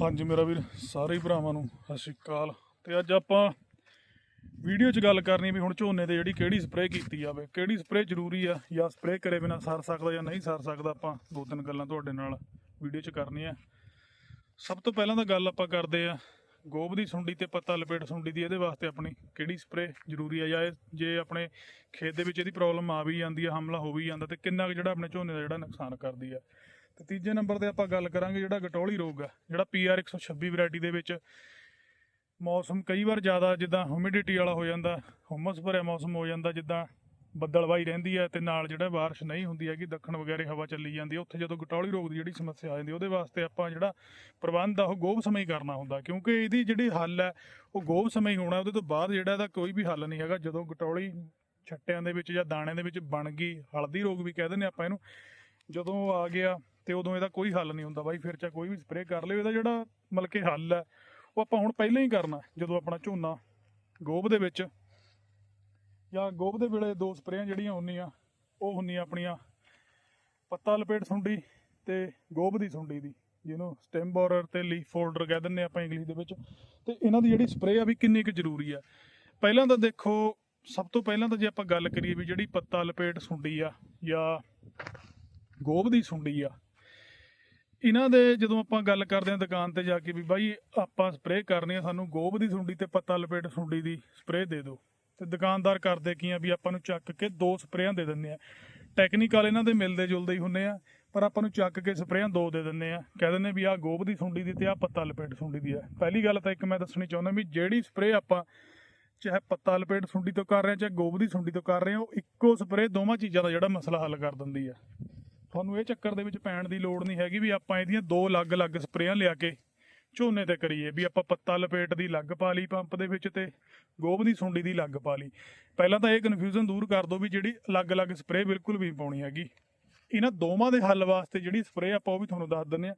ਹਾਂਜੀ, ਮੇਰਾ ਵੀਰ, ਸਾਰੇ ਭਰਾਵਾਂ ਨੂੰ ਸਤਿ ਸ਼੍ਰੀ ਅਕਾਲ। ਤੇ ਅੱਜ ਆਪਾਂ ਵੀਡੀਓ 'ਚ ਗੱਲ ਕਰਨੀ ਵੀ ਹੁਣ ਝੋਨੇ ਤੇ ਜਿਹੜੀ ਕਿਹੜੀ ਸਪਰੇਅ ਕੀਤੀ ਜਾਵੇ, ਕਿਹੜੀ ਸਪਰੇਅ ਜ਼ਰੂਰੀ ਆ ਜਾਂ ਸਪਰੇਅ ਕਰੇ ਬਿਨਾ ਸਰ ਸਕਦਾ ਜਾਂ ਨਹੀਂ ਸਰ ਸਕਦਾ, ਆਪਾਂ ਦੋ ਤਿੰਨ ਗੱਲਾਂ ਤੁਹਾਡੇ ਨਾਲ ਵੀਡੀਓ 'ਚ ਕਰਨੀਆਂ ਸਭ ਤੋਂ ਪਹਿਲਾਂ ਤਾਂ ਗੱਲ ਆਪਾਂ ਕਰਦੇ ਆ ਗੋਬ ਦੀ ਸੁੰਡੀ ਤੇ ਪੱਤਾ ਲਪੇਟ ਸੁੰਡੀ ਦੀ, ਇਹਦੇ ਵਾਸਤੇ ਆਪਣੀ ਕਿਹੜੀ ਸਪਰੇਅ ਜ਼ਰੂਰੀ ਆ ਜਾਂ ਜੇ ਆਪਣੇ ਖੇਤ ਦੇ ਵਿੱਚ ਇਹਦੀ ਪ੍ਰੋਬਲਮ ਆ ਵੀ ਜਾਂਦੀ ਆ, ਹਮਲਾ ਹੋ ਵੀ ਜਾਂਦਾ ਤੇ ਕਿੰਨਾ ਕੁ ਜਿਹੜਾ ਆਪਣੇ ਝੋਨੇ ਦਾ ਜਿਹੜਾ ਨੁਕਸਾਨ ਕਰਦੀ ਆ। ਤੇ ਤੀਜੇ ਨੰਬਰ ਤੇ ਆਪਾਂ ਗੱਲ ਕਰਾਂਗੇ ਜਿਹੜਾ ਗਟੋਲੀ ਰੋਗ ਆ, ਜਿਹੜਾ PR 126 ਵੈਰਾਈਟੀ ਦੇ ਵਿੱਚ ਮੌਸਮ ਕਈ ਵਾਰ ਜ਼ਿਆਦਾ ਜਿੱਦਾਂ ਹਿਊਮਿਡਿਟੀ ਵਾਲਾ ਹੋ ਜਾਂਦਾ ਹੁਮਸ ਭਰਿਆ ਮੌਸਮ ਹੋ ਜਾਂਦਾ, ਜਿੱਦਾਂ ਬੱਦਲਵਾਈ ਰਹਿੰਦੀ ਹੈ ਤੇ ਨਾਲ ਜਿਹੜਾ ਬਾਰਿਸ਼ ਨਹੀਂ ਹੁੰਦੀ ਹੈਗੀ, ਦੱਖਣ ਵਗੈਰੇ ਹਵਾ ਚੱਲੀ ਜਾਂਦੀ ਹੈ ਉੱਥੇ ਜਦੋਂ ਗਟੌਲੀ ਰੋਗ ਦੀ ਜਿਹੜੀ ਸਮੱਸਿਆ ਆ ਜਾਂਦੀ ਉਹਦੇ ਵਾਸਤੇ ਆਪਾਂ ਜਿਹੜਾ ਪ੍ਰਬੰਧ ਆ, ਉਹ ਗੋਭ ਸਮੇਂ ਹੀ ਕਰਨਾ ਹੁੰਦਾ, ਕਿਉਂਕਿ ਇਹਦੀ ਜਿਹੜੀ ਹੱਲ ਹੈ ਉਹ ਗੋਬ ਸਮੇਂ ਹੀ ਹੋਣਾ, ਉਹਦੇ ਤੋਂ ਬਾਅਦ ਜਿਹੜਾ ਇਹਦਾ ਕੋਈ ਵੀ ਹੱਲ ਨਹੀਂ ਹੈਗਾ, ਜਦੋਂ ਗਟੌਲੀ ਛੱਟਿਆਂ ਦੇ ਵਿੱਚ ਜਾਂ ਦਾਣਿਆਂ ਦੇ ਵਿੱਚ ਬਣ ਗਈ, ਹਲਦੀ ਰੋਗ ਵੀ ਕਹਿ ਦਿੰਦੇ ਆਪਾਂ ਇਹਨੂੰ, ਜਦੋਂ ਉਹ ਆ ਗਿਆ ਤੇ ਉਦੋਂ ਇਹਦਾ ਕੋਈ ਹੱਲ ਨਹੀਂ ਹੁੰਦਾ ਬਾਈ, ਫਿਰ ਚਾਹੇ ਕੋਈ ਵੀ ਸਪਰੇਅ ਕਰ ਲਿਓ ਇਹਦਾ ਜਿਹੜਾ ਮਤਲਬ ਕਿ ਹੱਲ ਹੈ, ਉਹ ਆਪਾਂ ਹੁਣ ਪਹਿਲਾਂ ਹੀ ਕਰਨਾ ਜਦੋਂ ਆਪਣਾ ਝੋਨਾ ਗੋਭ ਦੇ ਵਿੱਚ ਜਾਂ ਗੋਭ ਦੇ ਵੇਲੇ ਦੋ ਸਪਰੇਆਂ ਜਿਹੜੀਆਂ ਹੁੰਦੀਆਂ, ਉਹ ਹੁੰਦੀਆਂ ਆਪਣੀਆਂ ਪੱਤਾ ਲਪੇਟ ਸੁੰਡੀ ਤੇ ਗੋਭ ਦੀ ਸੁੰਡੀ ਦੀ, ਜਿਹਨੂੰ ਸਟੈਮ ਬੋਰਰ ਤੇ ਲੀਫ ਫੋਲਡਰ ਕਹਿ ਦਿੰਦੇ ਆਪਾਂ ਇੰਗਲਿਸ਼ ਦੇ ਵਿੱਚ, ਤੇ ਇਹਨਾਂ ਦੀ ਜਿਹੜੀ ਸਪਰੇਅ ਆ ਵੀ ਕਿੰਨੀ ਕੁ ਜ਼ਰੂਰੀ ਆ ਪਹਿਲਾਂ ਤਾਂ ਦੇਖੋ, ਸਭ ਤੋਂ ਪਹਿਲਾਂ ਤਾਂ ਜੇ ਆਪਾਂ ਗੱਲ ਕਰੀਏ ਵੀ ਜਿਹੜੀ ਪੱਤਾ ਲਪੇਟ ਸੁੰਡੀ ਆ ਜਾਂ ਗੋਭ ਦੀ ਸੁੰਡੀ ਆ ਇਹਨਾਂ ਦੇ ਜਦੋਂ ਆਪਾਂ ਗੱਲ ਕਰਦੇ ਹਾਂ ਦੁਕਾਨ ਤੇ ਜਾ ਕੇ ਵੀ ਬਾਈ ਆਪਾਂ ਸਪਰੇਅ ਕਰਨੀ ਆ, ਸਾਨੂੰ ਗੋਬ ਦੀ ਸੁੰਡੀ ਤੇ ਪੱਤਾ ਲਪੇਟ ਸੁੰਡੀ ਦੀ ਸਪਰੇਅ ਦੇ ਦਿਓ। ਤੇ ਦੁਕਾਨਦਾਰ ਕਰਦੇ ਕੀ ਆ ਵੀ ਆਪਾਂ ਨੂੰ ਚੱਕ ਕੇ ਦੋ ਸਪਰੇਆਂ ਦੇ ਦਿੰਦੇ ਆ। ਟੈਕਨੀਕਲ ਇਹਨਾਂ ਦੇ ਮਿਲਦੇ ਜੁਲਦੇ ਹੀ ਹੁੰਨੇ ਆ, ਪਰ ਆਪਾਂ ਨੂੰ ਚੱਕ ਕੇ ਸਪਰੇਆਂ ਦੋ ਦੇ ਦਿੰਦੇ ਆ। ਕਹਿ ਦਿੰਦੇ ਵੀ ਆਹ ਗੋਬ ਦੀ ਸੁੰਡੀ ਦੀ ਤੇ ਆਹ ਪੱਤਾ ਲਪੇਟ ਸੁੰਡੀ ਦੀ ਆ। ਪਹਿਲੀ ਗੱਲ ਤਾਂ ਇੱਕ ਮੈਂ ਦੱਸਣੀ ਚਾਹੁੰਦਾ ਵੀ ਜਿਹੜੀ ਸਪਰੇਅ ਆਪਾਂ ਚਾਹੇ ਪੱਤਾ ਲਪੇਟ ਸੁੰਡੀ ਤੋਂ ਕਰ ਰਹੇ ਆ, ਚਾਹੇ ਗੋਬ ਦੀ ਸੁੰਡੀ ਤੋਂ ਕਰ ਰਹੇ ਆ, ਉਹ ਇੱਕੋ ਸਪਰੇਅ ਦੋਵਾਂ ਚੀਜ਼ਾਂ ਦਾ ਜਿਹੜਾ ਮਸਲਾ ਹੱਲ ਕਰ ਦਿੰਦੀ ਆ। ਤੁਹਾਨੂੰ ਇਹ ਚੱਕਰ ਦੇ ਵਿੱਚ ਪੈਣ ਦੀ ਲੋੜ ਨਹੀਂ ਹੈਗੀ ਵੀ ਆਪਾਂ ਇਹਦੀਆਂ ਦੋ ਅਲੱਗ-ਅਲੱਗ ਸਪਰੇਆਂ ਲਿਆ ਕੇ ਝੋਨੇ ਤੇ ਕਰੀਏ, ਵੀ ਆਪਾਂ ਪੱਤਾ ਲਪੇਟ ਦੀ ਲੱਗ ਪਾ ਲਈ ਪੰਪ ਦੇ ਵਿੱਚ ਤੇ ਗੋਭ ਦੀ ਸੁੰਡੀ ਦੀ ਲੱਗ ਪਾ ਲਈ। ਪਹਿਲਾਂ ਤਾਂ ਇਹ ਕਨਫਿਊਜ਼ਨ ਦੂਰ ਕਰ ਦਿਓ ਵੀ ਜਿਹੜੀ ਅਲੱਗ-ਅਲੱਗ ਸਪਰੇਅ ਬਿਲਕੁਲ ਵੀ ਪਾਉਣੀ ਹੈਗੀ। ਇਹਨਾਂ ਦੋਵਾਂ ਦੇ ਹੱਲ ਵਾਸਤੇ ਜਿਹੜੀ ਸਪਰੇਅ ਆਪਾਂ ਉਹ ਵੀ ਤੁਹਾਨੂੰ ਦੱਸ ਦਿੰਨੇ ਆ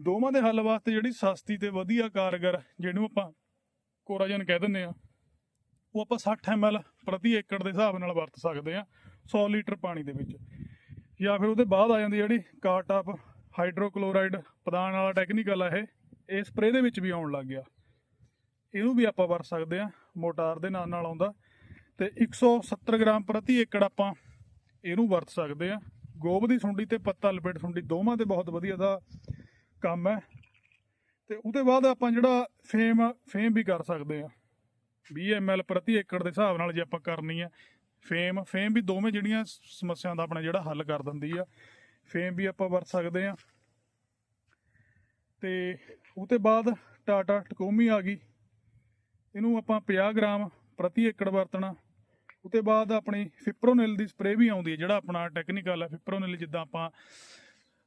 ਦੋਵਾਂ ਦੇ ਹੱਲ ਵਾਸਤੇ ਜਿਹੜੀ ਸਸਤੀ ਤੇ ਵਧੀਆ ਕਾਰਗਰ ਜਿਹਨੂੰ ਆਪਾਂ ਕੋਰਾਜਨ ਕਹਿ ਦਿੰਨੇ ਆ ਉਹ ਆਪਾਂ 60 ml ਪ੍ਰਤੀ ਏਕੜ ਦੇ ਹਿਸਾਬ ਨਾਲ ਵਰਤ ਸਕਦੇ ਆ 100 ਲੀਟਰ ਪਾਣੀ ਦੇ ਵਿੱਚ। ਜਾਂ ਫਿਰ ਉਹਦੇ ਬਾਅਦ ਆ ਜਾਂਦੀ ਜਿਹੜੀ ਕਾਰਟਾਪ ਹਾਈਡਰੋਕਲੋਰਾਈਡ ਪ੍ਰਦਾਨ ਵਾਲਾ ਟੈਕਨੀਕਲ ਆ ਇਹ ਇਹ ਸਪਰੇਅ ਦੇ ਵਿੱਚ ਵੀ ਆਉਣ ਲੱਗ ਗਿਆ। ਇਹਨੂੰ ਵੀ ਆਪਾਂ ਵਰਤ ਸਕਦੇ ਆ, ਮੋਟਾਰ ਦੇ ਨਾਲ ਨਾਲ ਆਉਂਦਾ। ਤੇ 170 ਗ੍ਰਾਮ ਪ੍ਰਤੀ ਏਕੜ ਆਪਾਂ ਇਹਨੂੰ ਵਰਤ ਸਕਦੇ ਆ। ਗੋਬ ਦੀ ਸੁੰਡੀ ਤੇ ਪੱਤਾ ਲਪੇਟ ਸੁੰਡੀ ਦੋਵਾਂ ਤੇ ਬਹੁਤ ਵਧੀਆ ਦਾ ਕੰਮ ਹੈ। ਤੇ ਉਹਦੇ ਬਾਅਦ ਆਪਾਂ ਜਿਹੜਾ ਫੇਮ ਫੇਮ ਵੀ ਕਰ ਸਕਦੇ ਆ। 20 ml ਪ੍ਰਤੀ ਏਕੜ ਦੇ ਹਿਸਾਬ ਨਾਲ ਜੇ ਆਪਾਂ ਕਰਨੀ ਆ ਫੇਮ ਫੇਮ ਵੀ ਦੋਵੇਂ ਜਿਹੜੀਆਂ ਸਮੱਸਿਆਵਾਂ ਦਾ ਆਪਣਾ ਜਿਹੜਾ ਹੱਲ ਕਰ ਦਿੰਦੀ ਆ। ਫੇਮ ਵੀ ਆਪਾਂ ਵਰਤ ਸਕਦੇ ਆ। ਤੇ ਉਹ ਤੋਂ ਬਾਅਦ ਟਾਟਾ ਟਕੋਮੀ ਆ ਗਈ। ਇਹਨੂੰ ਆਪਾਂ 50 ਗ੍ਰਾਮ ਪ੍ਰਤੀ ਏਕੜ ਵਰਤਣਾ। ਉਹ ਤੋਂ ਬਾਅਦ ਆਪਣੀ ਫਿਪਰੋਨਿਲ ਦੀ ਸਪਰੇਅ ਵੀ ਆਉਂਦੀ ਹੈ ਜਿਹੜਾ ਆਪਣਾ ਟੈਕਨੀਕਲ ਹੈ ਫਿਪਰੋਨਿਲ ਜਿੱਦਾਂ ਆਪਾਂ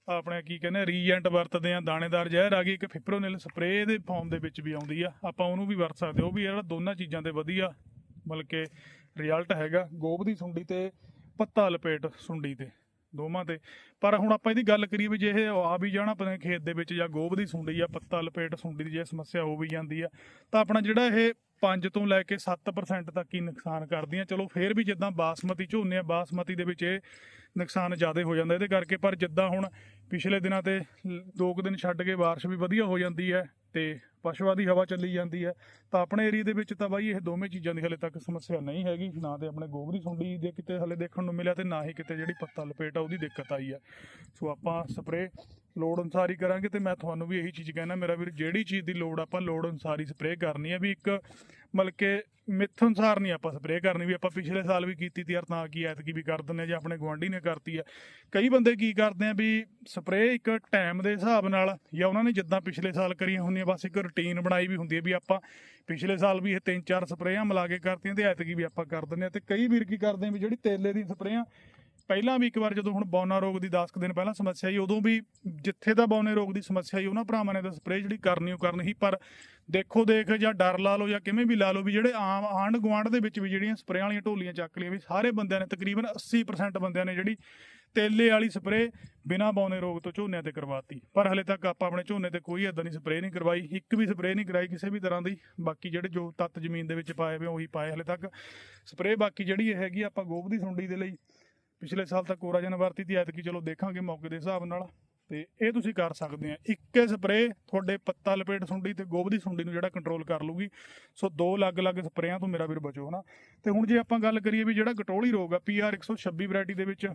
ਆਪਣੇ ਕੀ ਕਹਿੰਦੇ ਰੀਜੈਂਟ ਵਰਤਦੇ ਆ, ਦਾਣੇਦਾਰ ਜ਼ਹਿਰ ਆ ਗਈ, ਇੱਕ ਫਿਪਰੋਨਿਲ ਸਪਰੇਅ ਦੇ ਫਾਰਮ ਦੇ ਵਿੱਚ ਵੀ ਆਉਂਦੀ ਆ। ਆਪਾਂ ਉਹਨੂੰ ਵੀ ਵਰਤ ਸਕਦੇ ਉਹ ਵੀ ਜਿਹੜਾ ਦੋਨਾਂ ਚੀਜ਼ਾਂ ਦੇ ਵਧੀਆ, ਮਤਲਬ ਕਿ ਰਿਜ਼ਲਟ ਹੈਗਾ ਗੋਬ ਦੀ ਸੁੰਡੀ ਤੇ ਪੱਤਾ ਲਪੇਟ ਸੁੰਡੀ ਤੇ, ਦੋਵਾਂ ਤੇ। ਪਰ ਹੁਣ ਆਪਾਂ ਇਹਦੀ ਗੱਲ ਕਰੀਏ ਵੀ ਜੇ ਇਹ ਆ ਵੀ ਜਾਣਾ ਆਪਣੇ ਖੇਤ ਦੇ ਵਿੱਚ ਜਾਂ ਗੋਬ ਦੀ ਸੁੰਡੀ ਜਾਂ ਪੱਤਾ ਲਪੇਟ ਸੁੰਡੀ ਦੀ ਜੇ ਸਮੱਸਿਆ ਹੋ ਵੀ ਜਾਂਦੀ ਆ, ਤਾਂ ਆਪਣਾ ਜਿਹੜਾ ਇਹ 5 ਤੋਂ ਲੈ ਕੇ 7% ਤੱਕ ਹੀ ਨੁਕਸਾਨ ਕਰਦੀਆਂ। ਚਲੋ ਫੇਰ ਵੀ ਜਿੱਦਾਂ ਬਾਸਮਤੀ ਝੋਨੇ ਆ, ਬਾਸਮਤੀ ਦੇ ਵਿੱਚ ਇਹ ਨੁਕਸਾਨ ਜ਼ਿਆਦਾ ਹੋ ਜਾਂਦਾ ਇਹਦੇ ਕਰਕੇ। ਪਰ ਜਿੱਦਾਂ ਹੁਣ ਪਿਛਲੇ ਦਿਨਾਂ ਤੇ ਲ- ਦੋ ਕੁ ਦਿਨ ਛੱਡ ਕੇ ਬਾਰਿਸ਼ ਵੀ ਵਧੀਆ ਹੋ ਜਾਂਦੀ ਹੈ ਤੇ ਪਸ਼ੂਆਂ ਦੀ ਹਵਾ ਚੱਲੀ ਜਾਂਦੀ ਹੈ, ਤਾਂ ਆਪਣੇ ਏਰੀਆ ਦੇ ਵਿੱਚ ਤਾਂ ਬਾਈ ਇਹ ਦੋਵੇਂ ਚੀਜ਼ਾਂ ਦੀ ਹਲੇ ਤੱਕ ਸਮੱਸਿਆ ਨਹੀਂ ਹੈਗੀ, ਨਾ ਤੇ ਆਪਣੇ ਗੋਬਰੀ ਸੁੰਡੀ ਦੇ ਕਿਤੇ ਹਲੇ ਦੇਖਣ ਨੂੰ ਮਿਲਿਆ ਤੇ ਨਾ ਹੀ ਕਿਤੇ ਜਿਹੜੀ ਪੱਤਾ ਲਪੇਟ ਆ ਉਹਦੀ ਦਿੱਕਤ ਆਈ ਆ ਸੋ ਆਪਾਂ ਸਪਰੇ ਲੋੜ ਅਨੁਸਾਰ ਹੀ ਕਰਾਂਗੇ ਤੇ ਮੈਂ ਤੁਹਾਨੂੰ ਵੀ ਇਹੀ ਚੀਜ਼ ਕਹਿਣਾ, ਮੇਰਾ ਵੀਰ ਜਿਹੜੀ ਚੀਜ਼ ਦੀ ਲੋੜ ਆਪਾਂ ਲੋੜ ਅਨੁਸਾਰ ਹੀ ਸਪਰੇ ਕਰਨੀ ਹੈ ਵੀ ਇੱਕ ਮਤਲਬ ਕਿ ਮਿੱਥ ਅਨੁਸਾਰ ਨਹੀਂ ਆਪਾਂ ਸਪਰੇ ਕਰਨੀ, ਵੀ ਆਪਾਂ ਪਿਛਲੇ ਸਾਲ ਵੀ ਕੀਤੀ ਤੀ ਯਾਰ ਤਾਂ ਕੀ ਐਤਕੀ ਵੀ ਕਰ ਦਿੰਦੇ ਹਾਂ ਜਾਂ ਆਪਣੇ ਗੁਆਂਢੀ ਨੇ ਕਰਤੀ ਆ ਕਈ ਬੰਦੇ ਕੀ ਕਰਦੇ ਆ ਵੀ ਸਪਰੇ ਇੱਕ ਟਾਈਮ ਦੇ ਹਿਸਾਬ ਨਾਲ ਜਾਂ ਉਹਨਾਂ ਨੇ ਜਿੱਦਾਂ ਪਿਛਲੇ ਸਾਲ ਕਰੀਆਂ ਹੁੰਦੀਆਂ, ਬਸ ਇੱਕ ਰੁਟੀਨ ਬਣਾਈ ਵੀ ਹੁੰਦੀ ਹੈ ਵੀ ਆਪਾਂ ਪਿਛਲੇ ਸਾਲ ਵੀ ਇਹ ਤਿੰਨ ਚਾਰ ਸਪਰੇਆਂ ਮਿਲਾ ਕੇ ਕਰਤੀਆਂ ਤੇ ਐਤਕੀ ਵੀ ਆਪਾਂ ਕਰ ਦਿੰਦੇ ਆ ਤੇ ਕਈ ਵੀਰ ਕੀ ਕਰਦੇ ਆ ਵੀ ਜਿਹੜੀ ਤੇਲੇ ਦੀ ਸਪਰੇਆਂ ਪਹਿਲਾਂ ਵੀ ਇੱਕ ਵਾਰ ਜਦੋਂ ਹੁਣ ਬੌਨਾ ਰੋਗ ਦੀ 10 ਕੁ ਦਿਨ ਪਹਿਲਾਂ ਸਮੱਸਿਆ ਸੀ ਉਦੋਂ ਵੀ ਜਿੱਥੇ ਦਾ ਬੌਨੇ ਰੋਗ ਦੀ ਸਮੱਸਿਆ ਸੀ ਉਹਨਾਂ ਭਰਾਵਾਂ ਨੇ ਤਾਂ ਸਪਰੇਅ ਜਿਹੜੀ ਕਰਨੀ ਉਹ ਕਰਨੀ ਸੀ। ਪਰ ਦੇਖੋ ਦੇਖ ਜਾਂ ਡਰ ਲਾ ਲਓ ਜਾਂ ਕਿਵੇਂ ਵੀ ਲਾ ਲਓ ਵੀ ਜਿਹੜੇ ਆਮ ਆਂਢ ਗੁਆਂਢ ਦੇ ਵਿੱਚ ਵੀ ਜਿਹੜੀਆਂ ਸਪਰੇਅ ਵਾਲੀਆਂ ਢੋਲੀਆਂ ਚੱਕ ਲਈਆਂ ਵੀ ਸਾਰੇ ਬੰਦਿਆਂ ਨੇ ਤਕਰੀਬਨ 80% ਬੰਦਿਆਂ ਨੇ ਜਿਹੜੀ ਤੇਲੇ ਵਾਲੀ ਸਪਰੇਅ ਬਿਨਾਂ ਬੌਨੇ ਰੋਗ ਤੋਂ ਝੋਨਿਆਂ ਤੇ ਕਰਵਾਤੀ। ਪਰ ਹਲੇ ਤੱਕ ਆਪਾਂ ਆਪਣੇ ਝੋਨੇ ਤੇ ਕੋਈ ਇਦਾਂ ਦੀ ਸਪਰੇਅ ਨਹੀਂ ਕਰਵਾਈ, ਇੱਕ ਵੀ ਸਪਰੇਅ ਨਹੀਂ ਕਰਾਈ ਕਿਸੇ ਵੀ ਤਰ੍ਹਾਂ ਦੀ। ਬਾਕੀ ਜਿਹੜੇ ਜੋ ਤੱਤ ਜ਼ਮੀਨ ਦੇ ਵਿੱਚ ਪਾਏ ਹੋਏ ਉਹੀ ਪਾਏ ਹਲੇ ਤੱਕ। ਸਪਰੇਅ ਬਾਕੀ ਜਿਹੜੀ ਇਹ ਹੈਗੀ ਆਪਾਂ ਗੋਭ ਦੀ ਸੁੰਡੀ ਦੇ ਲਈ ਪਿਛਲੇ ਸਾਲ ਤਾਂ ਕੋਰਾਜਨ ਵਰਤੀ ਦੀ ਐਤਕੀ ਚਲੋ ਦੇਖਾਂਗੇ ਮੌਕੇ ਦੇ ਹਿਸਾਬ ਨਾਲ। ਤੇ ਇਹ ਤੁਸੀਂ ਕਰ ਸਕਦੇ ਆ। ਇੱਕੇ ਸਪਰੇ ਤੁਹਾਡੇ ਪੱਤਾ ਲਪੇਟ ਸੁੰਡੀ ਤੇ ਗੋਭ ਦੀ ਸੁੰਡੀ ਨੂੰ ਜਿਹੜਾ ਕੰਟਰੋਲ ਕਰ ਲੂਗੀ ਸੋ ਦੋ ਅਲੱਗ-ਅਲੱਗ ਸਪਰੇਆਂ ਤੋਂ ਮੇਰਾ ਵੀਰ ਬਚੋ, ਹਨਾ? ਤੇ ਹੁਣ ਜੇ ਆਪਾਂ ਗੱਲ ਕਰੀਏ ਵੀ ਜਿਹੜਾ ਗਟੋਲੀ ਰੋਗ ਆ ਪੀਆਰ 126 ਵੈਰਾਈਟੀ ਦੇ ਵਿੱਚ,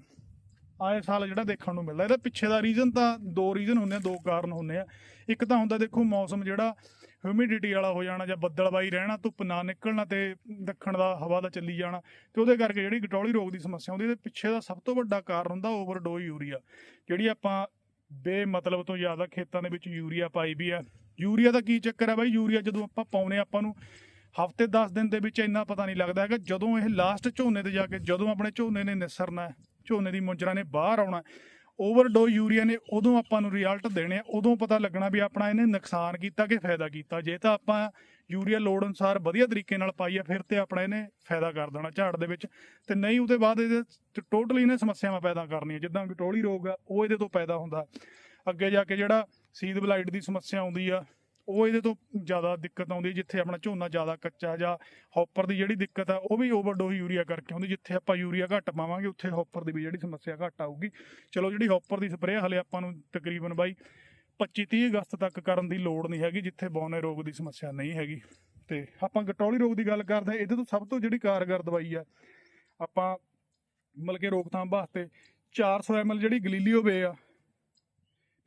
ਆਏ ਸਾਲ ਜਿਹੜਾ ਦੇਖਣ ਨੂੰ ਮਿਲਦਾ। ਇਹਦਾ ਪਿੱਛੇ ਦਾ ਰੀਜ਼ਨ ਤਾਂ ਦੋ ਰੀਜ਼ਨ ਹੁੰਦੇ ਆ, ਦੋ ਕਾਰਨ ਹੁੰਦੇ ਆ। ਇੱਕ ਤਾਂ ਹੁੰਦਾ ਦੇਖੋ ਮੌਸਮ ਜਿਹੜਾ ਹਿਊਮਿਡਿਟੀ ਵਾਲਾ ਹੋ ਜਾਣਾ ਜਾਂ ਬੱਦਲਬਾਈ ਰਹਿਣਾ, ਧੁੱਪ ਨਾ ਨਿਕਲਣਾ ਤੇ ਦੱਖਣ ਦਾ ਹਵਾ ਦਾ ਚੱਲੀ ਜਾਣਾ। ਤੇ ਉਹਦੇ ਕਰਕੇ ਜਿਹੜੀ ਗਟੌਲੀ ਰੋਗ ਦੀ ਸਮੱਸਿਆ ਹੁੰਦੀ ਇਹਦੇ ਪਿੱਛੇ ਦਾ ਸਭ ਤੋਂ ਵੱਡਾ ਕਾਰਨ ਹੁੰਦਾ ਓਵਰਡੋਜ਼ ਯੂਰੀਆ ਜਿਹੜੀ ਆਪਾਂ ਬੇਮਤਲਬ ਤੋਂ ਜ਼ਿਆਦਾ ਖੇਤਾਂ ਦੇ ਵਿੱਚ ਯੂਰੀਆ ਪਾਈ ਵੀ ਆ। ਯੂਰੀਆ ਦਾ ਕੀ ਚੱਕਰ ਹੈ ਬਾਈ? ਯੂਰੀਆ ਜਦੋਂ ਆਪਾਂ ਪਾਉਨੇ ਆਪਾਂ ਨੂੰ ਹਫ਼ਤੇ 10 ਦਿਨ ਦੇ ਵਿੱਚ ਇੰਨਾ ਪਤਾ ਨਹੀਂ ਲੱਗਦਾ ਹੈਗਾ, ਜਦੋਂ ਇਹ ਲਾਸਟ ਝੋਨੇ ਤੇ ਜਾ ਕੇ, ਜਦੋਂ ਆਪਣੇ ਝੋਨੇ ਨੇ ਨਿਸਰਨਾ ਝੋਨੇ ਦੀ ਮੁੰਜਰਾ ਨੇ ਬਾਹਰ ਆਉਣਾ ਓਵਰਡੋਜ਼ ਯੂਰੀਆ ਨੇ ਉਦੋਂ ਆਪਾਂ ਨੂੰ ਰਿਜ਼ਲਟ ਦੇਣੇ ਆ, ਉਦੋਂ ਪਤਾ ਲੱਗਣਾ ਵੀ ਆਪਣਾ ਇਹਨੇ ਨੁਕਸਾਨ ਕੀਤਾ ਕਿ ਫਾਇਦਾ ਕੀਤਾ। ਜੇ ਤਾਂ ਆਪਾਂ ਯੂਰੀਆ ਲੋੜ ਅਨੁਸਾਰ ਵਧੀਆ ਤਰੀਕੇ ਨਾਲ ਪਾਈਏ ਫਿਰ ਤੇ ਆਪਣਾ ਇਹਨੇ ਫਾਇਦਾ ਕਰ ਦੇਣਾ ਝਾੜ ਦੇ ਵਿੱਚ। ਤੇ ਨਹੀਂ ਉਹਦੇ ਬਾਅਦ ਇਹਦੇ ਟੋਟਲੀ ਇਹਨੇ ਸਮੱਸਿਆਵਾਂ ਪੈਦਾ ਕਰਨੀਆਂ ਜਿੱਦਾਂ ਗਟੋਲੀ ਰੋਗ ਆ ਉਹ ਇਹਦੇ ਤੋਂ ਪੈਦਾ ਹੁੰਦਾ। ਅੱਗੇ ਜਾ ਕੇ ਜਿਹੜਾ ਸੀਡ ਬਲਾਈਟ ਦੀ ਸਮੱਸਿਆ ਆਉਂਦੀ ਆ ਉਹ ਇਹਦੇ ਤੋਂ ਜ਼ਿਆਦਾ ਦਿੱਕਤ ਆਉਂਦੀ ਜਿੱਥੇ ਆਪਣਾ ਝੋਨਾ ਜ਼ਿਆਦਾ ਕੱਚਾ ਜਾਂ ਹੌਪਰ ਦੀ ਜਿਹੜੀ ਦਿੱਕਤ ਆ, ਉਹ ਵੀ ਓਵਰਡੋਜ਼ ਯੂਰੀਆ ਕਰਕੇ ਆਉਂਦੀ, ਜਿੱਥੇ ਆਪਾਂ ਯੂਰੀਆ ਘੱਟ ਪਾਵਾਂਗੇ, ਉੱਥੇ ਹੌਪਰ ਦੀ ਵੀ ਜਿਹੜੀ ਸਮੱਸਿਆ ਘੱਟ ਆਊਗੀ। ਚਲੋ ਜਿਹੜੀ ਹੌਪਰ ਦੀ ਸਪਰੇਅ ਹਲੇ ਆਪਾਂ ਨੂੰ ਤਕਰੀਬਨ ਬਾਈ 25 30 ਅਗਸਤ ਤੱਕ ਕਰਨ ਦੀ ਲੋੜ ਨਹੀਂ ਹੈਗੀ, ਜਿੱਥੇ ਬੌਨੇ ਰੋਗ ਦੀ ਸਮੱਸਿਆ ਨਹੀਂ ਹੈਗੀ। ਤੇ ਆਪਾਂ ਗਟੌਲੀ ਰੋਗ ਦੀ ਗੱਲ ਕਰਦੇ ਹਾਂ, ਇਹਦੇ ਤੋਂ ਸਭ ਤੋਂ ਜਿਹੜੀ ਕਾਰਗਰ ਦਵਾਈ ਆ, ਆਪਾਂ ਮਤਲਬ ਕਿ ਰੋਕਥਾਮ ਵਾਸਤੇ 400 ml ਜਿਹੜੀ ਗਲੀਲੀਓ ਵੇ ਆ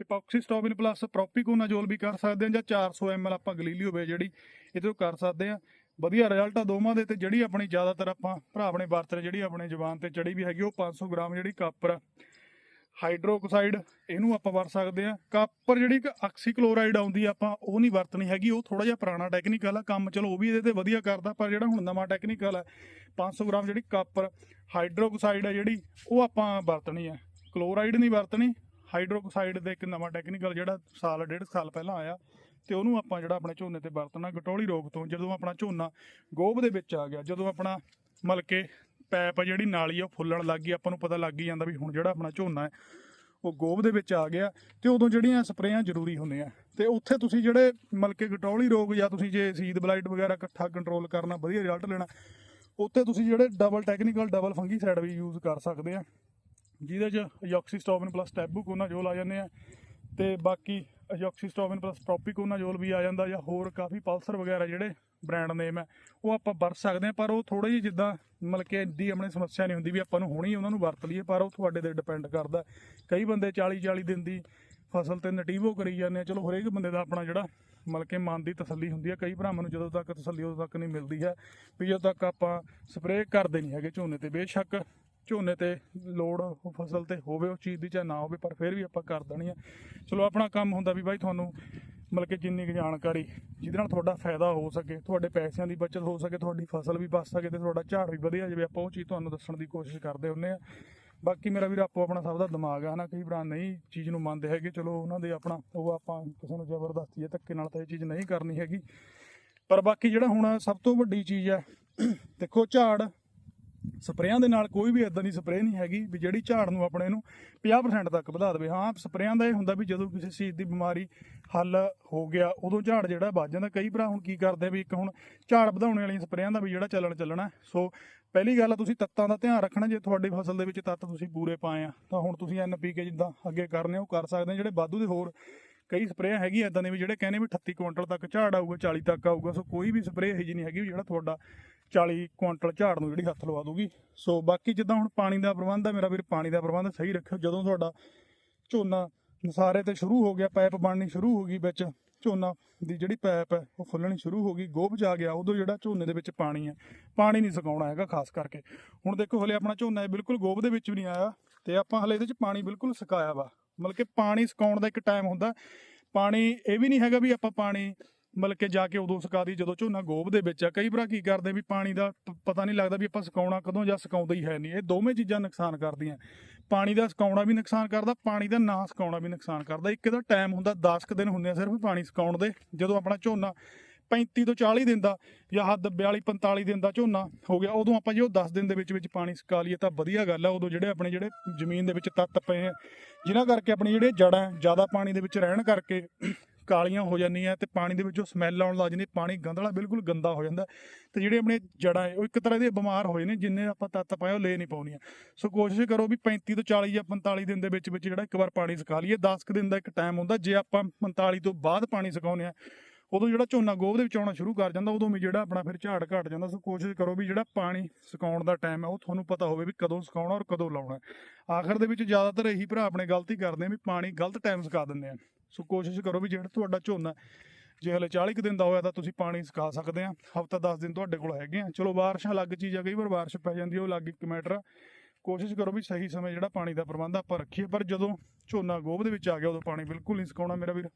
ਤੇ ਪੌਕਸੀਸਟੋਬਿਨ ਪਲੱਸ ਪ੍ਰੋਪੀਕੋਨਾਜੋਲ ਵੀ ਕਰ ਸਕਦੇ ਆ ਜਾਂ 400 ml ਆਪਾਂ ਗਲੀਲੀਓ ਵੇ ਜਿਹੜੀ ਇਹਦੇ ਤੋਂ ਕਰ ਸਕਦੇ ਆ ਵਧੀਆ ਰਿਜ਼ਲਟ ਆ ਦੋਵਾਂ ਦੇ ਤੇ ਜਿਹੜੀ ਆਪਣੀ ਜ਼ਿਆਦਾਤਰ ਆਪਾਂ ਭਰਾ ਆਪਣੇ ਵਰਤ ਰਹੇ, ਜਿਹੜੀ ਆਪਣੇ ਜ਼ੁਬਾਨ ਤੇ ਚੜੀ ਵੀ ਹੈਗੀ, ਉਹ 500 ਗ੍ਰਾਮ ਜਿਹੜੀ ਕਾਪਰ ਆ। ਹਾਈਡਰੋਕਸਾਈਡ ਇਹਨੂੰ ਆਪਾਂ ਵਰਤ ਸਕਦੇ ਆ ਕਾਪਰ ਜਿਹੜੀ ਇੱਕ ਆਕਸੀਕਲੋਰਾਈਡ ਆਉਂਦੀ ਆਪਾਂ, ਉਹ ਨਹੀਂ ਵਰਤਣੀ ਹੈਗੀ, ਉਹ ਥੋੜਾ ਜਿਹਾ ਪੁਰਾਣਾ ਟੈਕਨੀਕਲ ਆ। ਕੰਮ ਚਲੋ ਉਹ ਵੀ ਇਹਦੇ ਤੇ ਵਧੀਆ ਕਰਦਾ, ਪਰ ਜਿਹੜਾ ਹੁਣ ਨਵਾਂ ਟੈਕਨੀਕਲ ਆ 500 ਗ੍ਰਾਮ ਜਿਹੜੀ ਕਾਪਰ ਹਾਈਡਰੋਕਸਾਈਡ ਆ ਜਿਹੜੀ, ਉਹ ਆਪਾਂ ਵਰਤਣੀ ਆ। ਕਲੋਰਾਈਡ ਨਹੀਂ ਵਰਤਣੀ ਹਾਈਡਰੋਕਸਾਈਡ ਦੇ ਇੱਕ ਨਵਾਂ ਟੈਕਨੀਕਲ ਜਿਹੜਾ ਸਾਲ, ਡੇਢ ਸਾਲ ਪਹਿਲਾਂ ਆਇਆ ਤੇ ਉਹਨੂੰ ਆਪਾਂ ਜਿਹੜਾ ਆਪਣੇ ਝੋਨੇ ਤੇ ਵਰਤਣਾ ਗਟੋਲੀ ਰੋਗ ਤੋਂ ਜਦੋਂ ਆਪਣਾ ਝੋਨਾ ਗੋਭ ਦੇ ਵਿੱਚ ਆ ਗਿਆ, ਜਦੋਂ ਆਪਣਾ ਮਤਲਬ ਕਿ ਪੈਪ ਜਿਹੜੀ ਨਾਲੀ ਆ ਉਹ ਫੁੱਲਣ ਲੱਗ ਗਈ, ਆਪਾਂ ਨੂੰ ਪਤਾ ਲੱਗ ਹੀ ਜਾਂਦਾ ਵੀ ਹੁਣ ਜਿਹੜਾ ਆਪਣਾ ਝੋਨਾ ਹੈ, ਉਹ ਗੋਭ ਦੇ ਵਿੱਚ ਆ ਗਿਆ ਤੇ ਉਦੋਂ ਜਿਹੜੀਆਂ ਸਪਰੇਆਂ ਜ਼ਰੂਰੀ ਹੁੰਦੀਆਂ। ਤੇ ਉੱਥੇ ਤੁਸੀਂ ਜਿਹੜੇ ਮਲਕੇ ਕਿ ਗਟੋਲੀ ਰੋਗ ਜਾਂ ਤੁਸੀਂ ਜੇ ਸੀਡ ਬਲਾਈਟ ਵਗੈਰਾ ਇਕੱਠਾ ਕੰਟਰੋਲ ਕਰਨਾ, ਵਧੀਆ ਰਿਜ਼ਲਟ ਲੈਣਾ, ਉੱਥੇ ਤੁਸੀਂ ਜਿਹੜੇ ਡਬਲ ਟੈਕਨੀਕਲ ਡਬਲ ਫੰਗੀਸਾਈਡ ਵੀ ਯੂਜ਼ ਕਰ ਸਕਦੇ ਆ। ਜਿਹਦੇ ਚ ਅਜੋਕਸੀਸਟੋਬਿਨ ਪਲੱਸ ਟੈਬੂਕੋਨਾਜੋਲ ਆ ਜਾਂਦੇ ਆ ਤੇ ਬਾਕੀ ਅਜੋਕਸੀਸਟੋਬਿਨ ਪਲੱਸ ਪ੍ਰੋਪੀਕੋਨਾਜੋਲ ਵੀ ਆ ਜਾਂਦਾ ਜਾਂ ਹੋਰ ਕਾਫੀ ਪਲਸਰ ਵਗੈਰਾ ਜਿਹੜੇ ਬ੍ਰਾਂਡ ਨੇਮ ਹੈ ਉਹ ਆਪਾਂ ਵਰਤ ਸਕਦੇ ਆ, ਪਰ ਉਹ ਥੋੜੇ ਜਿਹੀ ਜਿੱਦਾਂ ਮਤਲਬ ਕਿ ਏਡੀ ਆਪਣੇ ਸਮੱਸਿਆ ਨਹੀਂ ਹੁੰਦੀ ਵੀ ਆਪਾਂ ਨੂੰ ਹੁਣੀ ਉਹਨਾਂ ਨੂੰ ਵਰਤ ਲਈਏ, ਪਰ ਉਹ ਤੁਹਾਡੇ ਤੇ ਡਿਪੈਂਡ ਕਰਦਾ। ਕਈ ਬੰਦੇ 40 40 ਦਿਨ ਦੀ ਫਸਲ ਤੇ ਨਟੀਵੋ ਕਰੀ ਜਾਂਦੇ ਆ, ਚਲੋ ਹਰੇਕ ਬੰਦੇ ਦਾ ਆਪਣਾ ਜਿਹੜਾ ਮਤਲਬ ਕਿ ਮਨ ਦੀ ਤਸੱਲੀ ਹੁੰਦੀ ਹੈ ਕਈ ਭਰਾਵਾਂ ਨੂੰ ਜਦੋਂ ਤੱਕ ਤਸੱਲੀ ਉਦੋਂ ਤੱਕ ਨਹੀਂ ਮਿਲਦੀ ਹੈ, ਵੀ ਜਦੋਂ ਤੱਕ ਆਪਾਂ ਸਪਰੇਅ ਕਰਦੇ ਨਹੀਂ ਹੈਗੇ ਝੋਨੇ ਤੇ, ਬੇਸ਼ੱਕ ਝੋਨੇ ਤੇ ਲੋੜ ਉਹ ਫਸਲ ਤੇ ਹੋਵੇ ਉਹ ਚੀਜ਼ ਦੀ ਜਾਂ ਨਾ ਹੋਵੇ, ਪਰ ਫਿਰ ਵੀ ਆਪਾਂ ਕਰ ਦੇਣੀ ਆ। ਚਲੋ, ਆਪਣਾ ਕੰਮ ਹੁੰਦਾ ਵੀ ਬਾਈ ਤੁਹਾਨੂੰ ਮਤਲਬ ਕਿ ਜਿੰਨੀ ਕੁ ਜਾਣਕਾਰੀ ਜਿਹਦੇ ਨਾਲ ਤੁਹਾਡਾ ਫਾਇਦਾ ਹੋ ਸਕੇ, ਤੁਹਾਡੇ ਪੈਸਿਆਂ ਦੀ ਬਚਤ ਹੋ ਸਕੇ, ਤੁਹਾਡੀ ਫਸਲ ਵੀ ਬਚ ਸਕੇ ਤੇ ਤੁਹਾਡਾ ਝਾੜ ਵੀ ਵਧੀਆ ਜਾਵੇ, ਆਪਾਂ ਉਹ ਚੀਜ਼ ਤੁਹਾਨੂੰ ਦੱਸਣ ਦੀ ਕੋਸ਼ਿਸ਼ ਕਰਦੇ ਹੁੰਨੇ ਆ। ਬਾਕੀ ਮੇਰਾ ਵੀਰ, ਆਪੋ ਆਪਣਾ ਸਭ ਦਾ ਦਿਮਾਗ ਆ, ਹਨਾ? ਕਈ ਭਰਾ ਨਹੀਂ ਚੀਜ਼ ਨੂੰ ਮੰਨਦੇ ਹੈਗੇ, ਚਲੋ ਉਹਨਾਂ ਦੇ ਆਪਣਾ, ਉਹ ਆਪਾਂ ਕਿਸੇ ਨੂੰ ਜ਼ਬਰਦਸਤੀ ਜਾਂ ਧੱਕੇ ਨਾਲ ਤਾਂ ਇਹ ਚੀਜ਼ ਨਹੀਂ ਕਰਨੀ ਹੈਗੀ। ਪਰ ਬਾਕੀ ਜਿਹੜਾ ਹੁਣ ਸਭ ਤੋਂ ਵੱਡੀ ਚੀਜ਼ ਹੈ ਦੇਖੋ ਝਾੜ ਸਪਰੇਆਂ ਦੇ ਨਾਲ ਕੋਈ ਵੀ ਇਦਾਂ ਦੀ ਸਪਰੇਅ ਨਹੀਂ ਹੈਗੀ ਵੀ ਜਿਹੜੀ ਝਾੜ ਨੂੰ ਆਪਣੇ ਨੂੰ 50% ਤੱਕ ਵਧਾ ਦੇਵੇ। ਹਾਂ, ਸਪਰੇਆਂ ਦਾ ਇਹ ਹੁੰਦਾ ਵੀ ਜਦੋਂ ਕਿਸੇ ਚੀਜ਼ ਦੀ ਬਿਮਾਰੀ ਹੱਲ ਹੋ ਗਿਆ, ਉਦੋਂ ਝਾੜ ਜਿਹੜਾ ਵੱਧ ਜਾਂਦਾ। ਕਈ ਭਰਾ ਹੁਣ ਕੀ ਕਰਦੇ ਵੀ ਇੱਕ ਹੁਣ ਝਾੜ ਵਧਾਉਣ ਵਾਲੀਆਂ ਸਪਰੇਆਂ ਦਾ ਵੀ ਜਿਹੜਾ ਚੱਲਣ ਚੱਲਣਾ। ਸੋ ਪਹਿਲੀ ਗੱਲ ਆ, ਤੁਸੀਂ ਤੱਤਾਂ ਦਾ ਧਿਆਨ ਰੱਖਣਾ। ਜੇ ਤੁਹਾਡੀ ਫਸਲ ਦੇ ਵਿੱਚ ਤੱਤ ਤੁਸੀਂ ਪੂਰੇ ਪਾਏ ਆ, ਤਾਂ ਹੁਣ ਤੁਸੀਂ ਐਨਪੀਕੇ ਜਿੱਦਾਂ ਅੱਗੇ ਕਰਨੇ ਆ ਉਹ ਕਰ ਸਕਦੇ ਜਿਹੜੇ ਵਾਧੂ ਦੇ ਹੋਰ ਕਈ ਸਪਰੇਅ ਹੈਗੀ ਇਦਾਂ ਦੇ ਵੀ ਜਿਹੜੇ ਕਹਿੰਦੇ ਵੀ 38 ਕੁਇੰਟਲ ਤੱਕ ਝਾੜ ਆਊਗਾ 40 ਤੱਕ ਆਊਗਾ। ਸੋ ਕੋਈ ਵੀ ਸਪਰੇਅ ਇਹੋ ਜਿਹੀ ਨਹੀਂ ਹੈਗੀ ਵੀ ਜਿਹੜਾ ਤੁਹਾਡਾ 40 ਕੁਇੰਟਲ ਝਾੜ ਨੂੰ ਜਿਹੜੀ ਹੱਥ ਲਵਾ ਦੂਗੀ ਸੋ ਬਾਕੀ ਜਿੱਦਾਂ ਹੁਣ ਪਾਣੀ ਦਾ ਪ੍ਰਬੰਧ ਹੈ, ਮੇਰਾ ਵੀਰ ਪਾਣੀ ਦਾ ਪ੍ਰਬੰਧ ਸਹੀ ਰੱਖਿਓ। ਜਦੋਂ ਤੁਹਾਡਾ ਝੋਨਾ ਨਸਾਰੇ ਤੇ ਸ਼ੁਰੂ ਹੋ ਗਿਆ, ਪਾਈਪ ਬਣਨੀ ਸ਼ੁਰੂ ਹੋ ਗਈ ਵਿੱਚ, ਝੋਨਾ ਦੀ ਜਿਹੜੀ ਪਾਈਪ ਹੈ, ਉਹ ਫੁੱਲਣੀ ਸ਼ੁਰੂ ਹੋ ਗਈ, ਗੋਭ ਜਾ ਗਿਆ, ਉਦੋਂ ਜਿਹੜਾ ਝੋਨੇ ਦੇ ਵਿੱਚ ਪਾਣੀ ਹੈ, ਪਾਣੀ ਨਹੀਂ ਸੁਕਾਉਣਾ ਹੈਗਾ ਖਾਸ ਕਰਕੇ। ਹੁਣ ਦੇਖੋ ਹਲੇ ਆਪਣਾ ਝੋਨਾ ਇਹ ਬਿਲਕੁਲ ਗੋਭ ਦੇ ਵਿੱਚ ਵੀ ਨਹੀਂ ਆਇਆ ਤੇ ਆਪਾਂ ਹਲੇ ਇਹਦੇ ਵਿੱਚ ਪਾਣੀ ਬਿਲਕੁਲ ਸੁਕਾਇਆ ਵਾ। ਮਤਲਬ ਕਿ ਪਾਣੀ ਸੁਕਾਉਣ ਦਾ ਇੱਕ ਟਾਈਮ ਹੁੰਦਾ, ਪਾਣੀ ਇਹ ਵੀ ਨਹੀਂ ਹੈਗਾ ਵੀ ਆਪਾਂ ਪਾਣੀ ਮਤਲਬ ਕਿ ਜਾ ਕੇ ਉਦੋਂ ਸੁਕਾ ਦੀ ਜਦੋਂ ਝੋਨਾ ਗੋਭ ਦੇ ਵਿੱਚ ਆ, ਕਈ ਵਾਰ ਕੀ ਕਰਦੇ ਵੀ ਪਾਣੀ ਦਾ ਪਤਾ ਨਹੀਂ ਲੱਗਦਾ ਵੀ ਆਪਾਂ ਸੁਕਾਉਣਾ ਕਦੋਂ ਜਾਂ ਸੁਕਾਉਂਦਾ ਹੀ ਹੈ ਨਹੀਂ। ਇਹ ਦੋਵੇਂ ਚੀਜ਼ਾਂ ਨੁਕਸਾਨ ਕਰਦੀਆਂ। ਪਾਣੀ ਦਾ ਸੁਕਾਉਣਾ ਵੀ ਨੁਕਸਾਨ ਕਰਦਾ, ਪਾਣੀ ਦਾ ਨਾ ਸੁਕਾਉਣਾ ਵੀ ਨੁਕਸਾਨ ਕਰਦਾ। ਇੱਕ ਇਹਦਾ ਟਾਈਮ ਹੁੰਦਾ 10 ਕੁ ਦਿਨ ਹੁੰਦੇ ਆ ਸਿਰਫ ਪਾਣੀ ਸੁਕਾਉਣ ਦੇ, ਜਦੋਂ ਆਪਣਾ ਝੋਨਾ 35 ਤੋਂ 40 ਦਿਨ ਦਾ ਜਾਂ ਹੱਦ 42 45 ਦਿਨ ਦਾ ਝੋਨਾ ਹੋ ਗਿਆ, ਉਦੋਂ ਆਪਾਂ ਜੇ ਉਹ 10 ਦਿਨ ਦੇ ਵਿੱਚ ਵਿੱਚ ਪਾਣੀ ਸੁਕਾ ਲਈਏ ਤਾਂ ਵਧੀਆ ਗੱਲ ਆ। ਉਦੋਂ ਜਿਹੜੇ ਆਪਣੇ ਜਿਹੜੇ ਜ਼ਮੀਨ ਦੇ ਵਿੱਚ ਤੱਤ ਪਏ ਆ, ਜਿਨ੍ਹਾਂ ਕਰਕੇ ਆਪਣੀ ਜਿਹੜੇ ਜੜਾਂ ਜ਼ਿਆਦਾ ਪਾਣੀ ਦੇ ਵਿੱਚ ਰਹਿਣ ਕਰਕੇ ਕਾਲੀਆਂ ਹੋ ਜਾਂਦੀਆਂ ਤੇ ਪਾਣੀ ਦੇ ਵਿੱਚੋਂ ਸਮੈਲ ਆਉਣ ਲੱਗ ਜਾਂਦੀ, ਪਾਣੀ ਗੰਧਲਾ ਬਿਲਕੁਲ ਗੰਦਾ ਹੋ ਜਾਂਦਾ। ਤੇ ਜਿਹੜੇ ਆਪਣੇ ਜੜਾਂ ਹੈ, ਉਹ ਇੱਕ ਤਰ੍ਹਾਂ ਦੇ ਬਿਮਾਰ ਹੋਏ ਨੇ ਜਿੰਨੇ ਆਪਾਂ ਤੱਤ ਪਾਏ ਉਹ ਲੈ ਨਹੀਂ ਪਾਉਣੀਆਂ ਸੋ ਕੋਸ਼ਿਸ਼ ਕਰੋ ਵੀ 35 ਤੋਂ 40 ਜਾਂ 45 ਦਿਨ ਦੇ ਵਿੱਚ ਵਿੱਚ ਜਿਹੜਾ ਇੱਕ ਵਾਰ ਪਾਣੀ ਸੁਕਾ ਲਈਏ। 10 ਕੁ ਦਿਨ ਦਾ ਇੱਕ ਟਾਈਮ ਹੁੰਦਾ, ਜੇ ਆਪਾਂ 45 ਤੋਂ ਬਾਅਦ ਪਾਣੀ ਸੁਕਾਉਂਦੇ ਆ ਉਦੋਂ ਜਿਹੜਾ ਝੋਨਾ ਗੋਭ ਦੇ ਵਿੱਚ ਆਉਣਾ ਸ਼ੁਰੂ ਕਰ ਜਾਂਦਾ, ਉਦੋਂ ਵੀ ਜਿਹੜਾ ਆਪਣਾ ਫਿਰ ਝਾੜ ਘਟ ਜਾਂਦਾ। ਸੋ ਕੋਸ਼ਿਸ਼ ਕਰੋ ਵੀ ਜਿਹੜਾ ਪਾਣੀ ਸੁਕਾਉਣ ਦਾ ਟਾਈਮ ਹੈ, ਉਹ ਤੁਹਾਨੂੰ ਪਤਾ ਹੋਵੇ ਵੀ ਕਦੋਂ ਸੁਕਾਉਣਾ ਔਰ ਕਦੋਂ ਲਾਉਣਾ ਆਖਰ ਦੇ ਵਿੱਚ ਜ਼ਿਆਦਾਤਰ ਇਹੀ ਭਰਾ ਆਪਣੇ ਗਲਤੀ ਕਰਦੇ ਆ ਵੀ ਪਾਣੀ ਗਲਤ ਟਾਈਮ ਸੁਕਾ ਦਿੰਦੇ ਆ। ਸੋ ਕੋਸ਼ਿਸ਼ ਕਰੋ ਵੀ ਜਿਹੜਾ ਤੁਹਾਡਾ ਝੋਨਾ ਜੇ ਹਲੇ 40 ਕੁ ਦਿਨ ਦਾ ਹੋਇਆ ਤਾਂ ਤੁਸੀਂ ਪਾਣੀ ਸੁਕਾ ਸਕਦੇ ਆ। ਹਫਤਾ 10 ਦਿਨ ਤੁਹਾਡੇ ਕੋਲ ਹੈਗੇ ਆ। ਚਲੋ ਬਾਰਿਸ਼ਾਂ ਲੱਗ ਚੀਜ਼ ਆ, ਕਈ ਵਾਰ ਬਾਰਿਸ਼ ਪੈ ਜਾਂਦੀ ਆ, ਉਹ ਲੱਗ ਇੱਕ ਮੈਟਰ ਆ। ਕੋਸ਼ਿਸ਼ ਕਰੋ ਵੀ ਸਹੀ ਸਮੇਂ ਜਿਹੜਾ ਪਾਣੀ ਦਾ ਪ੍ਰਬੰਧ ਆਪਾਂ ਰੱਖੀਏ। ਪਰ ਜਦੋਂ ਝੋਨਾ ਗੋਭ ਦੇ ਵਿੱਚ ਆ ਗਿਆ, ਉਦੋਂ ਪਾਣੀ ਬਿਲਕੁਲ ਨਹੀਂ ਸੁਕਾਉਣਾ ਮੇਰਾ ਵੀਰ।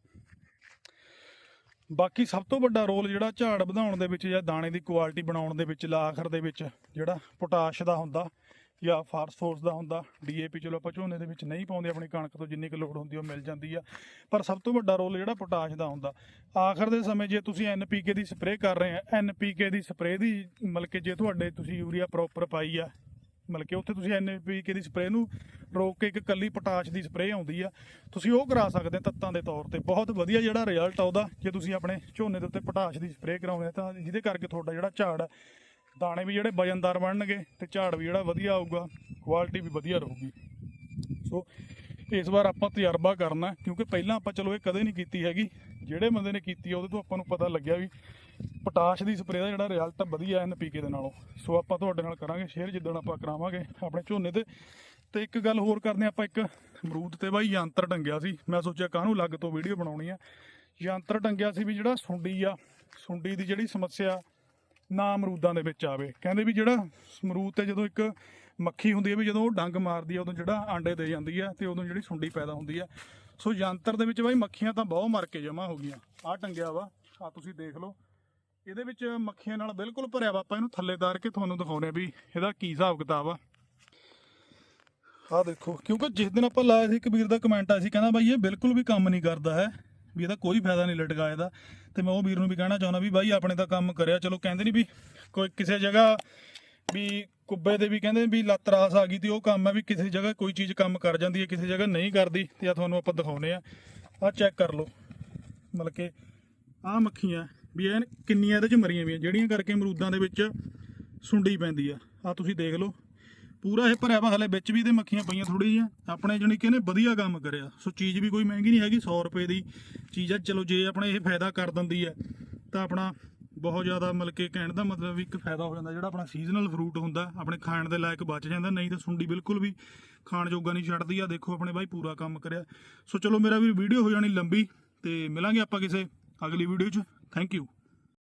ਬਾਕੀ ਸਭ ਤੋਂ ਵੱਡਾ ਰੋਲ ਜਿਹੜਾ ਝਾੜ ਵਧਾਉਣ ਦੇ ਵਿੱਚ ਜਾਂ ਦਾਣੇ ਦੀ ਕੁਆਲਿਟੀ ਬਣਾਉਣ ਦੇ ਵਿੱਚ, ਲਾਖਰ ਦੇ ਵਿੱਚ ਜਿਹੜਾ ਪੋਟਾਸ਼ ਦਾ ਹੁੰਦਾ ਜਾਂ ਫਾਸਫੋਰਸ ਦਾ ਹੁੰਦਾ, ਡੀਏਪੀ ਚਲੋ ਆਪਾਂ ਝੋਨੇ ਦੇ ਵਿੱਚ ਨਹੀਂ ਪਾਉਂਦੇ, ਆਪਣੀ ਕਣਕ ਤੋਂ ਜਿੰਨੀ ਕੁ ਲੋੜ ਹੁੰਦੀ ਉਹ ਮਿਲ ਜਾਂਦੀ ਆ। ਪਰ ਸਭ ਤੋਂ ਵੱਡਾ ਰੋਲ ਜਿਹੜਾ ਪੋਟਾਸ਼ ਦਾ ਹੁੰਦਾ। ਆਖਰ ਦੇ ਸਮੇਂ ਜੇ ਤੁਸੀਂ ਐਨਪੀਕੇ ਦੀ ਸਪਰੇਅ ਕਰ ਰਹੇ ਆ ਐਨਪੀਕੇ ਦੀ ਸਪਰੇਅ ਦੀ ਮਤਲਬ ਕਿ ਜੇ ਤੁਹਾਡੇ ਤੁਸੀਂ ਯੂਰੀਆ ਪ੍ਰੋਪਰ ਪਾਈ ਆ, ਮਤਲਬ ਕਿ ਉੱਥੇ ਤੁਸੀਂ ਐਨਪੀਕੇ ਦੀ ਸਪਰੇਅ ਨੂੰ ਰੋਕ ਕੇ ਇੱਕ ਕੱਲੀ ਪੋਟਾਸ਼ ਦੀ ਸਪਰੇਅ ਆਉਂਦੀ ਆ, ਤੁਸੀਂ ਉਹ ਕਰਾ ਸਕਦੇ ਤੱਤਾਂ ਦੇ ਤੌਰ ਤੇ। ਬਹੁਤ ਵਧੀਆ ਜਿਹੜਾ ਰਿਜ਼ਲਟ ਆ ਉਹਦਾ, ਜੇ ਤੁਸੀਂ ਆਪਣੇ ਝੋਨੇ ਦੇ ਉੱਤੇ ਪੋਟਾਸ਼ ਦੀ ਸਪਰੇਅ ਕਰਾਉਂਦੇ ਆ ਤਾਂ ਜਿਹਦੇ ਕਰਕੇ ਤੁਹਾਡਾ ਜਿਹੜਾ ਝਾੜ ਆ ਦਾਣੇ ਵੀ ਜਿਹੜੇ ਵਜਨਦਾਰ ਬਣਨਗੇ ਤੇ ਝਾੜ ਵੀ ਜਿਹੜਾ ਵਧੀਆ ਆਊਗਾ ਕੁਆਲਿਟੀ ਵੀ ਵਧੀਆ ਰਹੂਗੀ। ਸੋ ਇਸ ਵਾਰ ਆਪਾਂ ਤਜਰਬਾ ਕਰਨਾ ਕਿਉਂਕਿ ਪਹਿਲਾਂ ਆਪਾਂ ਚਲੋ ਇਹ ਕਦੇ ਨਹੀਂ ਕੀਤੀ ਹੈਗੀ। ਜਿਹੜੇ ਬੰਦੇ ਨੇ ਕੀਤੀ ਆ, ਉਹਦੇ ਤੋਂ ਆਪਾਂ ਨੂੰ ਪਤਾ ਲੱਗਿਆ ਵੀ ਪੋਟਾਸ਼ ਦੀ ਸਪਰੇਅ ਦਾ ਜਿਹੜਾ ਰਿਜ਼ਲਟ ਵਧੀਆ ਐਨਪੀਕੇ ਦੇ ਨਾਲੋਂ। ਸੋ ਆਪਾਂ ਤੁਹਾਡੇ ਨਾਲ ਕਰਾਂਗੇ ਸ਼ੇਅਰ ਜਿੱਦਣ ਆਪਾਂ ਕਰਾਵਾਂਗੇ ਆਪਣੇ ਝੋਨੇ ਤੇ। ਤੇ ਇੱਕ ਗੱਲ ਹੋਰ ਕਰਦੇ ਹਾਂ ਆਪਾਂ ਇੱਕ ਅਮਰੂਦ ਤੇ ਬਾਈ ਯੰਤਰ ਟੰਗਿਆ ਸੀ। ਮੈਂ ਸੋਚਿਆ ਕਾਹਨੂੰ ਲੱਗ ਤੋਂ ਵੀਡੀਓ ਬਣਾਉਣੀ ਆ। ਯੰਤਰ ਟੰਗਿਆ ਸੀ ਵੀ ਜਿਹੜਾ ਸੁੰਡੀ ਆ, ਸੁੰਡੀ ਦੀ ਜਿਹੜੀ ਸਮੱਸਿਆ ਨਾ ਅਮਰੂਦਾਂ ਦੇ ਵਿੱਚ ਆਵੇ। ਕਹਿੰਦੇ ਵੀ ਜਿਹੜਾ ਅਮਰੂਦ ਤੇ ਜਦੋਂ ਇੱਕ ਮੱਖੀ ਹੁੰਦੀ ਹੈ ਵੀ ਜਦੋਂ ਉਹ ਡੰਗ ਮਾਰਦੀ ਹੈ, ਉਦੋਂ ਜਿਹੜਾ ਆਂਡੇ ਦੇ ਜਾਂਦੀ ਹੈ ਤੇ ਉਦੋਂ ਜਿਹੜੀ ਸੁੰਡੀ ਪੈਦਾ ਹੁੰਦੀ ਹੈ। ਸੋ ਯੰਤਰ ਦੇ ਵਿੱਚ ਬਾਈ ਮੱਖੀਆਂ ਤਾਂ ਬਹੁਤ ਮਰ ਕੇ ਜਮਾ ਹੋ ਗਈਆਂ। ਆ ਟੰਗਿਆ ਵਾ ਆ ਤੁਸੀਂ ਦੇਖ ਲਓ। ਇਹਦੇ ਵਿੱਚ ਮੱਖੀਆਂ ਨਾਲ ਬਿਲਕੁਲ ਭਰਿਆ ਵਾ, ਆਪਾਂ ਇਹਨੂੰ ਥੱਲੇ ਤਾਰ ਕੇ ਤੁਹਾਨੂੰ ਦਿਖਾਉਣੇ ਵੀ ਇਹਦਾ ਕੀ ਹਿਸਾਬ ਕਿਤਾਬ ਆ। ਆ ਦੇਖੋ, ਕਿਉਂਕਿ ਜਿਸ ਦਿਨ ਆਪਾਂ ਲਾਇਆ ਸੀ ਕਬੀਰ ਦਾ ਕਮੈਂਟ ਆਇਆ ਸੀ, ਕਹਿੰਦਾ ਬਾਈ ਇਹ ਬਿਲਕੁਲ ਵੀ ਕੰਮ ਨਹੀਂ ਕਰਦਾ ਹੈ। ਵੀ ਇਹਦਾ ਕੋਈ ਫਾਇਦਾ ਨਹੀਂ ਲਟਕਾ ਇਹਦਾ। ਤੇ ਮੈਂ ਉਹ ਵੀਰ ਨੂੰ ਵੀ ਕਹਿਣਾ ਚਾਹੁੰਦਾ ਵੀ ਬਾਈ ਆਪਣੇ ਤਾਂ ਕੰਮ ਕਰਿਆ। ਚਲੋ ਕਹਿੰਦੇ ਨਹੀਂ ਵੀ ਕੋਈ ਕਿਸੇ ਜਗ੍ਹਾ ਵੀ ਕੁੱਬੇ ਦੇ ਵੀ ਕਹਿੰਦੇ ਵੀ ਲੱਤ ਰਾਸ ਆ ਗਈ ਤੇ ਉਹ ਕੰਮ ਹੈ ਵੀ ਕਿਸੇ ਜਗ੍ਹਾ ਕੋਈ ਚੀਜ਼ ਕੰਮ ਕਰ ਜਾਂਦੀ ਹੈ, ਕਿਸੇ ਜਗ੍ਹਾ ਨਹੀਂ ਕਰਦੀ। ਤੇ ਆ ਤੁਹਾਨੂੰ ਆਪਾਂ ਦਿਖਾਉਨੇ ਆ ਆ ਚੈੱਕ ਕਰ ਲਓ। ਮਤਲਬ ਕਿ ਆਹ ਮੱਖੀਆਂ ਵੀ ਇਹ ਕਿੰਨੀਆਂ ਇਹਦੇ ਚ ਮਰੀਆਂ ਵੀਆਂ ਜਿਹੜੀਆਂ ਕਰਕੇ ਅਮਰੂਦਾਂ ਦੇ ਵਿੱਚ ਸੁੰਡੀ ਪੈਂਦੀ ਆ। ਆ ਤੁਸੀਂ ਦੇਖ ਲਓ। ਪੂਰਾ ਇਹ ਭਰਿਆ ਵਾ, ਹਲੇ ਵਿੱਚ ਵੀ ਤੇ ਮੱਖੀਆਂ ਪਈਆਂ ਥੋੜੀ ਜਿਹੀਆਂ। ਆਪਣੇ ਜਣੀ ਕਿ ਇਹਨੇ ਵਧੀਆ ਕੰਮ ਕਰਿਆ। ਸੋ ਚੀਜ਼ ਵੀ ਕੋਈ ਮਹਿੰਗੀ ਨਹੀਂ ਹੈਗੀ 100 ਰੁਪਏ ਦੀ ਚੀਜ਼ ਆ। ਚਲੋ, ਜੇ ਆਪਣੇ ਇਹ ਫਾਇਦਾ ਕਰ ਦਿੰਦੀ ਹੈ, ਤਾਂ ਆਪਣਾ ਬਹੁਤ ਜ਼ਿਆਦਾ ਮਤਲਬ ਕਿ ਕਹਿਣ ਦਾ ਮਤਲਬ ਵੀ ਇੱਕ ਫਾਇਦਾ ਹੋ ਜਾਂਦਾ। ਜਿਹੜਾ ਆਪਣਾ ਸੀਜ਼ਨਲ ਫਰੂਟ ਹੁੰਦਾ, ਆਪਣੇ ਖਾਣ ਦੇ ਲਾਇਕ ਬਚ ਜਾਂਦਾ, ਨਹੀਂ ਤਾਂ ਸੁੰਡੀ ਬਿਲਕੁਲ ਵੀ ਖਾਣ ਜੋਗਾ ਨਹੀਂ ਛੱਡਦੀ। ਆ ਦੇਖੋ, ਆਪਣੇ ਬਾਈ ਪੂਰਾ ਕੰਮ ਕਰਿਆ। ਸੋ ਚਲੋ, ਮੇਰਾ ਵੀ ਵੀਡੀਓ ਹੋ ਜਾਣੀ ਲੰਬੀ, ਤੇ ਮਿਲਾਂਗੇ ਆਪਾਂ ਕਿਸੇ ਅਗਲੀ ਵੀਡੀਓ 'ਚ। Thank you